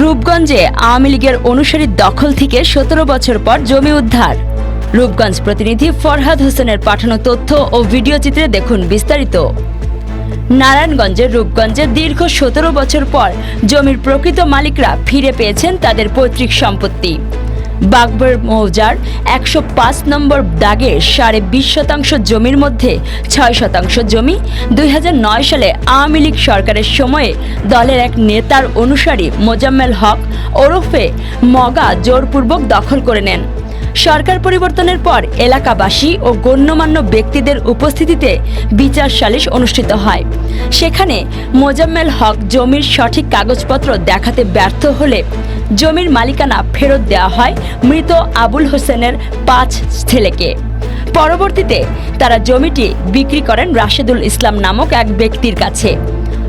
রূপগঞ্জে আওয়ামী লীগের অনুসারীর দখল থেকে সতেরো বছর পর জমি উদ্ধার। রূপগঞ্জ প্রতিনিধি ফরহাদ হোসেনের পাঠানো তথ্য ও ভিডিও চিত্রে দেখুন বিস্তারিত। নারায়ণগঞ্জের রূপগঞ্জে দীর্ঘ সতেরো বছর পর জমির প্রকৃত মালিকরা ফিরে পেয়েছেন তাদের পৈতৃক সম্পত্তি। বাগবর মৌজার একশো পাঁচ নম্বর দাগে সাড়ে বিশ শতাংশ জমির মধ্যে ছয় শতাংশ জমি দুই হাজার নয় সালে আওয়ামী লীগ সরকারের সময়ে দলের এক নেতার অনুসারী মোজাম্মেল হক ওরফে মগা জোরপূর্বক দখল করে নেন। সরকার পরিবর্তনের পর এলাকাবাসী ও গণ্যমান্য ব্যক্তিদের উপস্থিতিতে বিচার সালিশ অনুষ্ঠিত হয়। সেখানে মোজাম্মেল হক জমির সঠিক কাগজপত্র দেখাতে ব্যর্থ হলে জমির মালিকানা ফেরত দেওয়া হয় মৃত আবুল হোসেনের পাঁচ ছেলেকে। পরবর্তীতে তারা জমিটি বিক্রি করেন রাশেদুল ইসলাম নামক এক ব্যক্তির কাছে।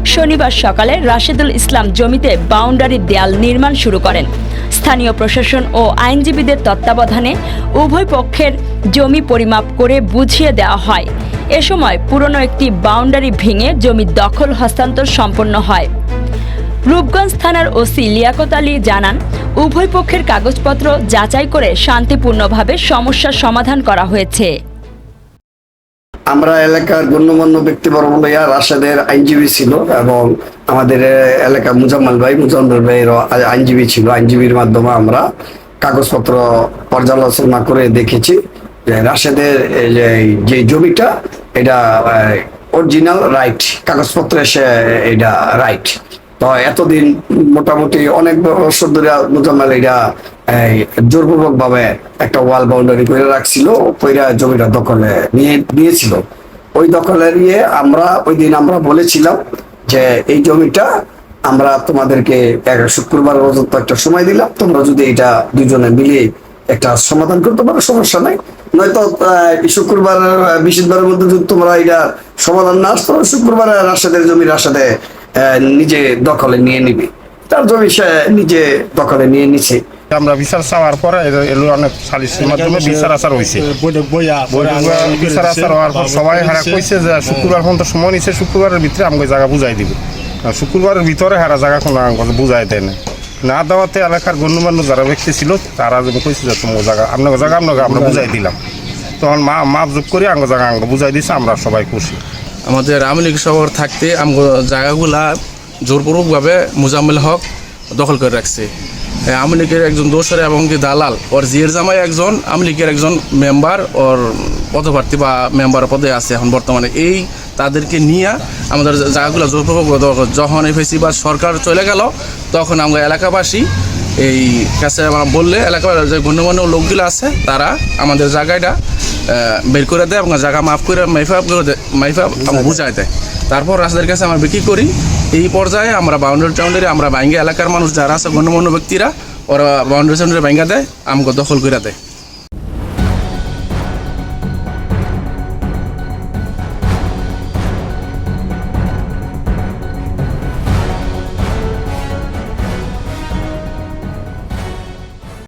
শনিবার সকালে রাশেদুল ইসলাম জমিতে বাউন্ডারি দেয়াল নির্মাণ শুরু করেন। স্থানীয় প্রশাসন ও আইনজীবীদের তত্ত্বাবধানে উভয় পক্ষের জমি পরিমাপ করে বুঝিয়ে দেওয়া হয়। এ সময় পুরনো একটি বাউন্ডারি ভেঙে জমি দখল, হস্তান্তর সম্পন্ন হয়। রূপগঞ্জ থানার ওসি লিয়াকত আলী জানান, উভয় পক্ষের কাগজপত্র যাচাই করে শান্তিপূর্ণভাবে সমস্যার সমাধান করা হয়েছে। আমরা এলাকার গণ্যমান্য ব্যক্তিবর্গ লইয়া রাশেদের আইনজীবী ছিল এবং আমাদের এলাকা মুজাম্মাল ভাই, মুজাম্মাল ভাইয়েরও আ- আইনজীবী ছিল। আইনজীবীর মাধ্যমে আমরা কাগজপত্র পর্যালোচনা করে দেখেছি যে রাশেদের যে জমিটা, এটা অরিজিনাল রাইট কাগজপত্রে সে এটা রাইট এতদিন মোটামুটি অনেক বছর ধরে মুজাম্মাল এটা এই জোরপূর্বক ভাবে একটা ওয়াল বাউন্ডারি করে রাখছিল, কইরা জমিটা দখলে নিয়ে নিয়েছিল। ওই দখলে নিয়ে আমরা, ওই দিন আমরা বলেছিলাম যে এই জমিটা আমরা তোমাদেরকে শুক্রবার পর্যন্ত একটা সময় দিলাম, তোমরা যদি এটা দুজনে মিলে একটা সমাধান করতে পারো, সমস্যা নাই। নয়তো শুক্রবার বৃহস্পতিবারের মধ্যে যদি তোমরা এটা সমাধান না আসতো, শুক্রবারে রাশেদের জমি রাশেদে নিজে দখলে নিয়ে নিবি। তার জমি সে নিজে দখলে নিয়ে নিছে। আমরা বিচার চাওয়ার পরে এলো অনেক সালিসের মাধ্যমে বিচার আচার হয়েছে বিচার আচার হওয়ার পর সবাই হারা কইছে যে শুক্রবার পর্যন্ত সময় নিছে শুক্রবারের ভিতরে আমাকে জায়গা বুঝাই দিবে। আর শুক্রবারের ভিতরে হারা জায়গা কোনো আমাকে বুঝাই দেয় না। না দেওয়াতে এলাকার গণ্যমান্য যারা ব্যক্তি ছিল তারা যেন কইছে যে তোমার জায়গা আপনাকে জায়গা আপনাকে আমরা বুঝাই দিলাম। তখন মা মাপ যোগ করে আঙ্গ জায়গা আমাকে বুঝাই দিছে আমরা সবাই খুশি। আমাদের আওয়ামী লীগ শহর থাকতে জায়গাগুলা জোরপূর্বকভাবে মুজাম্মেল হক দখল করে রাখছে। আওয়ামী লীগের একজন দোসর এবং কি দালাল, ওর জিয়ের জামাই একজন, আওয়ামী লীগের একজন মেম্বার, ওর পদপ্রার্থী বা মেম্বার পদে আছে এখন বর্তমানে। এই তাদেরকে নিয়ে আমাদের জায়গাগুলো জোরপূর্বক যখন এই ফেসিবাদ সরকার চলে গেল, তখন আমরা এলাকাবাসী এই কাছে আমরা বললে এলাকার যে গণ্যমান্য লোকগুলো আছে তারা আমাদের জায়গাটা বের করে দেয় এবং জায়গা মাফ করে মাইফা করে দেয় মাইফা বুঝায় বুঝাই দেয়। তারপর রাস্তার কাছে আমরা বিক্রি করি। এই পর্যায়ে আমরা বাউন্ডারি টাউন্ডারি আমরা বাইঙ্গা এলাকার মানুষ যারা আছে গণ্যমান্য ব্যক্তিরা ওরা বাউন্ডারি টাউন্ডারি বাইঙ্গা দেয় আমাকে দখল করে দেয়।